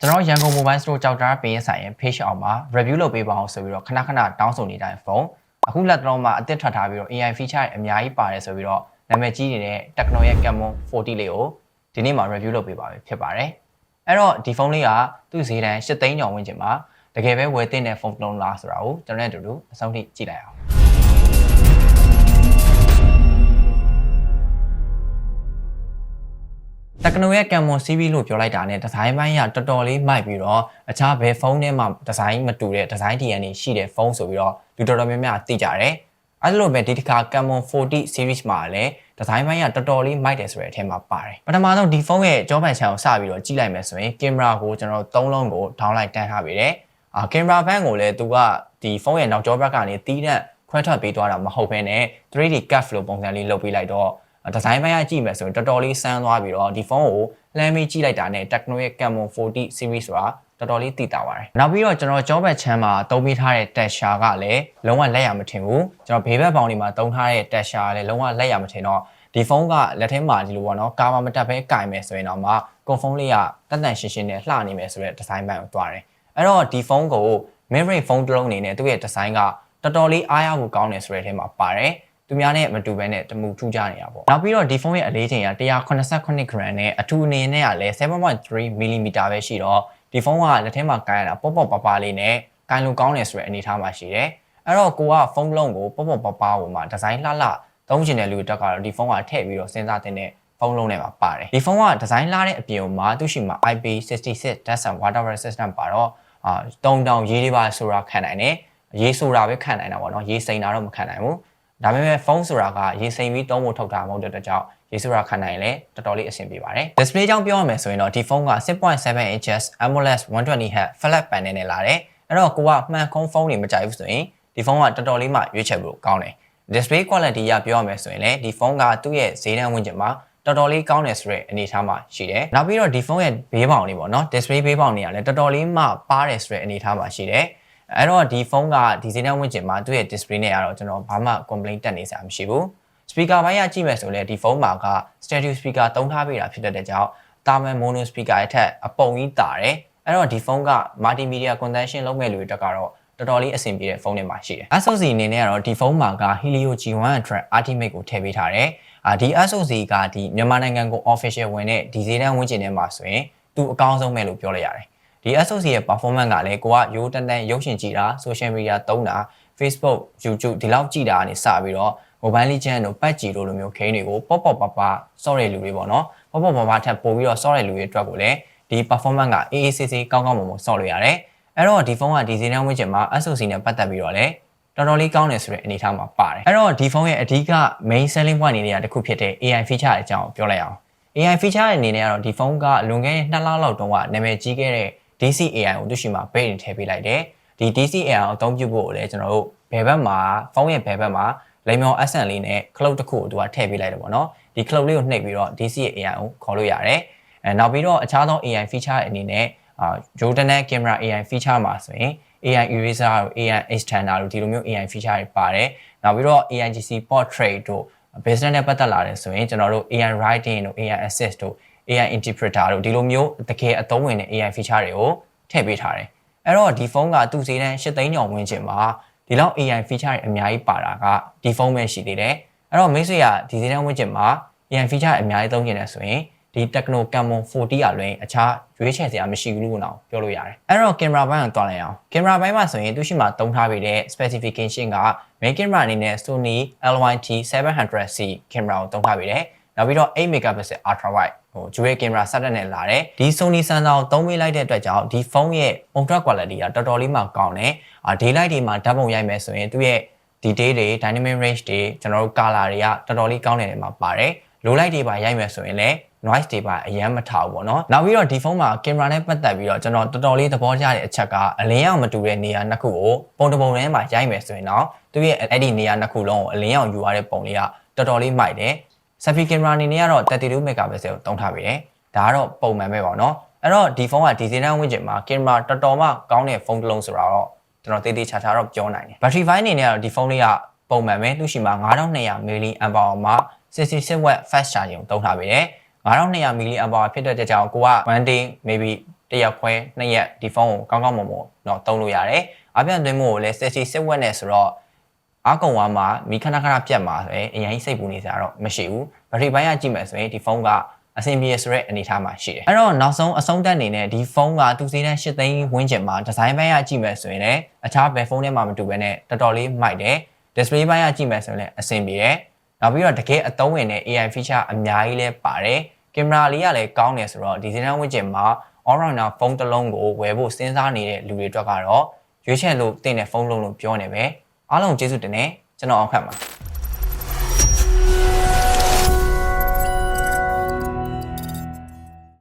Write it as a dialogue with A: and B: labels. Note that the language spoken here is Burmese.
A: ကျွန်တော်ရန်ကုန် Mobile Store ကြောက်တာပင်ရဆိုင်ရဲ့ page အောက်မှာ review လုပ်ပေးပါအောင်ဆိုပြီးတော့ခဏခဏတောင်းဆိုနေတိုင်းဖုန်းအခုလက်တော့မှအသစ်ထွက်ထားပြီးတော့ AI feature တွေအများကြီးပါတယ်ဆိုပြီးတော့နာမည်ကြီးနေတဲ့ Tecno ရဲ့ Camon 40လေးကိုဒီနေ့မှာ review လုပ်ပေးပါပဲဖြစ်ပါတယ်အဲ့တော့ဒီဖုန်းလေးကသူ့ဈေးတန်း8သိန်းကျော်ဝန်းကျင်မှာတကယ်ပဲဝယ်သင့်တဲ့ဖုန်းတစ်လုံးလားဆိုတာကိုကျွန်တော်နဲ့အတူတူအဆုံးထိကြည့်လိုက်အောင် က္ကနိုရဲ့ Camon CV လို့ပြောလိုက်တာနဲ့ဒီဇိုင်းပိုင်းကတော်တော်လေးမိုက်ပြီးတော့အခြားဘယ်ဖုန်းထဲမှာဒီဇိုင်းမတူတဲ့ဒီဇိုင်း DNA ရှိတဲ့ဖုန်းဆိုပြီးတော့လူတော်တော်များများသိကြတယ်။အဲလိုပဲဒီတစ်ခါ Camon 40 series မှာလည်းဒီဇိုင်းပိုင်းကတော်တော်လေးမိုက်တယ်ဆိုတဲ့အထက်မှာပါတယ်။ပထမဆုံးဒီဖုန်းရဲ့ကြောပန်ချန်ကိုစပြီးတော့ကြည့်လိုက်မယ်ဆိုရင်ကင်မရာကိုကျွန်တော်သုံးလုံးကို downlight တန်းထားပေးတယ်။အာကင်မရာဘန်းကိုလည်းသူကဒီဖုန်းရဲ့နောက်ကြောဘက်ကနေတီးတဲ့ခွဲထွက်ပေးသွားတာမဟုတ်ဘဲနဲ့ 3D cut flow ပုံစံလေးလုပ်ပေးလိုက်တော့ ဒီဇိုင်းပိုင်းကကြည့်မယ်ဆိုရင်တော်တော်လေးဆန်းသွားပြီးတော့ဒီဖုန်းကိုလှမ်းပြီးကြည့်လိုက်တာနဲ့ Tecno ရဲ့ Camon 40 series ဆိုတာတော်တော်လေးသိတာပါတယ်။နောက်ပြီးတော့ကျွန်တော်ကြောဘက်ချမ်းမှာသုံးပေးထားတဲ့ Tasha ကလည်းလုံးဝလက်ရမထင်ဘူး။ကျွန်တော်ဘေးဘက်ပေါင်ဒီမှာသုံးထားတဲ့ Tasha ကလည်းလုံးဝလက်ရမထင်တော့ဒီဖုန်းကလက်ထဲမှာဒီလိုပေါ့နော်ကာမမတက်ပဲကင်မယ်ဆိုရင်တော့မှကွန်ဖုန်းလေးကတက်တန်ရှင်းရှင်းနဲ့လှနေမယ်ဆိုတဲ့ဒီဇိုင်းပိုင်းကိုတွားတယ်။အဲ့တော့ဒီဖုန်းကို mid-range ဖုန်းတစ်လုံးအနေနဲ့သူ့ရဲ့ဒီဇိုင်းကတော်တော်လေးအားရဖို့ကောင်းတယ်ဆိုတဲ့အထဲမှာပါတယ်။ သူများနဲ့မတူဘဲနဲ့တမူထူးကြနေတာပေါ့နောက်ပြီးတော့ဒီဖုန်းရဲ့အလေးချိန်က189 gram နဲ့အထူအနေနဲ့ကလည်း7.3 mm ပဲရှိတော့ဒီဖုန်းကလက်ထဲမှာကိုင်းရတာပေါ့ပေါ့ပါပါလေးနဲ့ကိုင်းလုံကောင်းတယ်ဆိုတဲ့အနေအထားမှာရှိတယ်အဲ့တော့ကိုကဖုန်းလုံးကိုပေါ့ပေါ့ပါပါဟိုမှာဒီဇိုင်းလှလှသုံးချင်တဲ့လူတက်ကတော့ဒီဖုန်းကထည့်ပြီးတော့စဉ်းစားတဲ့ဖုန်းလုံးထဲမှာပါတယ်ဒီဖုန်းကဒီဇိုင်းလှတဲ့အပြင်မှာသူရှိမှာ IP66 dust and water resistant ပါတော့အာတုံတောင်ရေးလေးပါဆိုတာခံနိုင်တယ်ရေးဆိုတာပဲခံနိုင်တာပေါ့နော်ရေးစိန်တာတော့မခံနိုင်ဘူး ဒါပေမဲ့ဖုန်းဆိုတာကရေစိမ်ပြီးသုံးဖို့ထုတ်တာမဟုတ်တဲ့အတွက်ကြောင့်ရေဆိုတာခံနိုင်လဲတော်တော်လေးအဆင်ပြေပါတယ် display ကြောင့်ပြောရမယ်ဆိုရင်တော့ဒီဖုန်းက6.7 inches AMOLED 120Hz flat panel နဲ့လာတယ်အဲ့တော့ကိုကမှန်ကုန်းဖုန်းတွေမကြိုက်ဘူးဆိုရင်ဒီဖုန်းကတော်တော်လေးမှရွေးချယ်ဖို့ကောင်းတယ် display quality ရပြောရမယ်ဆိုရင်လည်းဒီဖုန်းကသူ့ရဲ့ဈေးတန်းဝန်းကျင်မှာတော်တော်လေးကောင်းတယ်ဆိုတဲ့အနေအထားမှာရှိတယ်။နောက်ပြီးတော့ဒီဖုန်းရဲ့ဘေးပေါင်လေးပေါ့နော် display ဘေးပေါင်တွေကလည်းတော်တော်လေးမှပါတယ်ဆိုတဲ့အနေအထားမှာရှိတယ်။ အဲ့တော့ဒီဖုန်းကဒီဈေးနှုန်းဝန်းကျင်မှာသူ့ရဲ့ display နဲ့ကတော့ကျွန်တော်ဘာမှ complaint တက်နေစရာမရှိဘူး speaker ဘိုင်းကကြည့်မယ်ဆိုလည်းဒီဖုန်းမှာက stereo speaker သုံးထားပေးတာဖြစ်တဲ့ကြောင့် thermal mono speaker အထက်အပုံကြီးတာတယ်အဲ့တော့ဒီဖုန်းက multimedia consumption လုပ်မဲ့လူတွေတက်ကတော့တော်တော်လေးအဆင်ပြေတဲ့ဖုန်းတွေမှာရှိတယ် SoC အနေနဲ့ကတော့ဒီဖုန်းမှာက Helio G100 Ultimate ကိုထည့်ပေးထားတယ်အာဒီ SoC ကဒီမြန်မာနိုင်ငံကို official ဝင်တဲ့ဒီဈေးတန်းဝန်းကျင်ထဲမှာဆိုရင်သူအကောင်းဆုံးပဲလို့ပြောလိုက်ရတယ် ဒီ SOC ရဲ့ performance ကလည်းကိုကရိုးတန်းတန်းရုပ်ရှင်ကြည့်တာ social media သုံးတာ Facebook YouTube ဒီလောက်ကြည့်တာကနေစပြီးတော့ mobile legend တို့ PUBG တို့လိုမျိုး game တွေကိုပေါ့ပေါ့ပါပါစော့တဲ့လူတွေပေါ့နော်ပေါ့ပေါ့ပါပါထပ်ပို့ပြီးတော့စော့တဲ့လူတွေအတွက်ကိုလည်းဒီ performance က AACC ကောင်းကောင်းမွန်မွန်စော့လို့ရတယ်အဲ့တော့ဒီဖုန်းကဒီဈေးနှုန်းဝန်းကျင်မှာ SOC နဲ့ပတ်သက်ပြီးတော့လည်းတော်တော်လေးကောင်းတယ်ဆိုတဲ့အနေအထားမှာပါတယ်အဲ့တော့ဒီဖုန်းရဲ့အဓိက main selling point အနေနဲ့တစ်ခုဖြစ်တဲ့ AI feature အကြောင်းပြောလိုက်အောင် AI feature အနေနဲ့ကတော့ဒီဖုန်းကလွန်ခဲ့တဲ့2လလောက်တုန်းကနာမည်ကြီးခဲ့တဲ့ DCAI ကိုသူရှိမှာပေးရင်ထည့်ပေးလိုက်တယ်ဒီ DCAI ကိုအသုံးပြုဖို့လည်းကျွန်တော်တို့ဘယ်ဘက်မှာဖုန်းရဲ့ဘယ်ဘက်မှာလိမ်မော SN လေးနဲ့ cloud တစ်ခုကိုသူကထည့်ပေးလိုက်တယ်ပေါ့နော်ဒီ cloud လေးကိုနှိပ်ပြီးတော့ DCAI ကိုခေါ်လို့ရတယ်အဲနောက်ပြီးတော့အခြားသော AI feature အနေနဲ့အာ Jordan camera AI feature မှာဆိုရင် AI eraser တို့ AI extender တို့ဒီလိုမျိုး AI feature တွေပါတယ်နောက်ပြီးတော့ AIGC portrait တို့ business နဲ့ပတ်သက်လာတယ်ဆိုရင်ကျွန်တော်တို့ AI writing တို့ AI assist တို့ AI interpreter တို့ဒီလိုမျိုးတကယ်အသုံးဝင်တဲ့ AI feature တွေကိုထည့်ပေးထားတယ်အဲ့တော့ဒီဖုန်းကသူ့ဈေးတန်း၈သိန်းကျော်ဝန်းကျင်မှာဒီလောက် AI feature တွေအများကြီးပါတာကဒီဖုန်းပဲရှိသေးတယ်အဲ့တော့မိတ်ဆွေကဒီဈေးတန်းဝန်းကျင်မှာ AI feature အများကြီးသုံးကျင်တယ်ဆိုရင်ဒီ Tecno Camon 40အလွင်အခြားရွေးချယ်စရာမရှိဘူးလို့တော့ပြောလို့ရတယ်အဲ့တော့ camera ဘိုင်းကိုတွားလိုက်အောင် camera ဘိုင်းမှာဆိုရင်သူရှိမှသုံးထားပေးတဲ့ specification က main camera အနေနဲ့ Sony LYT 700C camera ကိုသုံးထားပေးတယ်နောက်ပြီးတော့8 megapixel ultra wide ဟို dual camera setup နဲ့လာတယ်ဒီ Sony sensor ကိုသုံးပေးလိုက်တဲ့အတွက်ကြောင့်ဒီဖုန်းရဲ့ ultra quality ကတော်တော်လေးမှကောင်းတယ်အာ daylight တွေမှာဓာတ်ပုံရိုက်မယ်ဆိုရင်သူ့ရဲ့ detail တွေ dynamic range တွေကျွန်တော်တို့ color တွေကတော်တော်လေးကောင်းတယ်နေမှာပါတယ် low light တွေပါရိုက်မယ်ဆိုရင်လည်း noise တွေပါအရင်မထားဘူးပေါ့နော်နောက်ပြီးတော့ဒီဖုန်းမှာကင်မရာနဲ့ပတ်သက်ပြီးတော့ကျွန်တော်တော်တော်လေးသဘောကျတဲ့အချက်ကအလင်းရောင်မတူတဲ့နေရာနှစ်ခုကိုပုံတစ်ပုံထဲမှာရိုက်မယ်ဆိုရင်တော့သူရဲ့အဲ့ဒီနေရာနှစ်ခုလုံးကိုအလင်းရောင်ယူရတဲ့ပုံလေးကတော်တော်လေးမိုက်တယ် selfie camera အနေနဲ့ကတော့32 megapixel ကိုတုံးထားပေးတယ်ဒါကတော့ပုံမှန်ပဲပေါ့နော်အဲ့တော့ဒီဖုန်းကဒီဇိုင်းဝင့်ကျင်မှာကင်မရာတော်တော်မှကောင်းတဲ့ဖုန်းတစ်လုံးဆိုတော့ကျွန်တော်တေးသေးချာချာတော့ပြောနိုင်တယ် battery file အနေနဲ့ကတော့ဒီဖုန်းလေးကပုံမှန်ပဲသူ့ရှိမှာ9200 mAh မှာ66 watt fast charging ကိုတုံးထားပေးတယ်9200 mAh ဖြစ်တဲ့ကြောင့်ကိုက1 day maybe တစ်ရက်ခွဲနှစ်ရက်ဒီဖုန်းကိုကောင်းကောင်းမွန်မွန်တော့သုံးလို့ရတယ်အပြန်သွင်းမှုကိုလည်းစစ်စီစစ်ဝက်နေဆိုတော့ အားကုန်သွားမှာမိခဏခဏပြတ်မှာဆိုရင်အရင်စိတ်ပူနေစရာတော့မရှိဘူးဘက်ထရီပိုင်းကကြည့်မယ်ဆိုရင်ဒီဖုန်းကအဆင်ပြေဆိုတဲ့အနေအထားမှာရှိတယ်အဲ့တော့နောက်ဆုံးအဆုံးတက်အနေနဲ့ဒီဖုန်းကသူစီးတန်း၈သိန်းဝန်းကျင်မှာဒီဇိုင်းပိုင်းကကြည့်မယ်ဆိုရင်လည်းအခြားဘယ်ဖုန်းထဲမှာမတူဘဲနဲ့တော်တော်လေးမိုက်တယ် display ပိုင်းကကြည့်မယ်ဆိုရင်လည်းအဆင်ပြေတယ်နောက်ပြီးတော့တကယ်အသုံးဝင်တဲ့ AI feature အများကြီးလဲပါတယ်ကင်မရာလေးကလည်းကောင်းတယ်ဆိုတော့ဒီဇိုင်းဝန်းကျင်မှာ all rounder ဖုန်းတစ်လုံးကိုဝယ်ဖို့စဉ်းစားနေတဲ့လူတွေအတွက်ကတော့ရွေးချယ်လို့တင်တဲ့ဖုန်းလုံးလို့ပြောနေပဲ အားလုံးကျေးဇူးတင်တယ်ကျွန်တော်အောင်ခတ်ပါ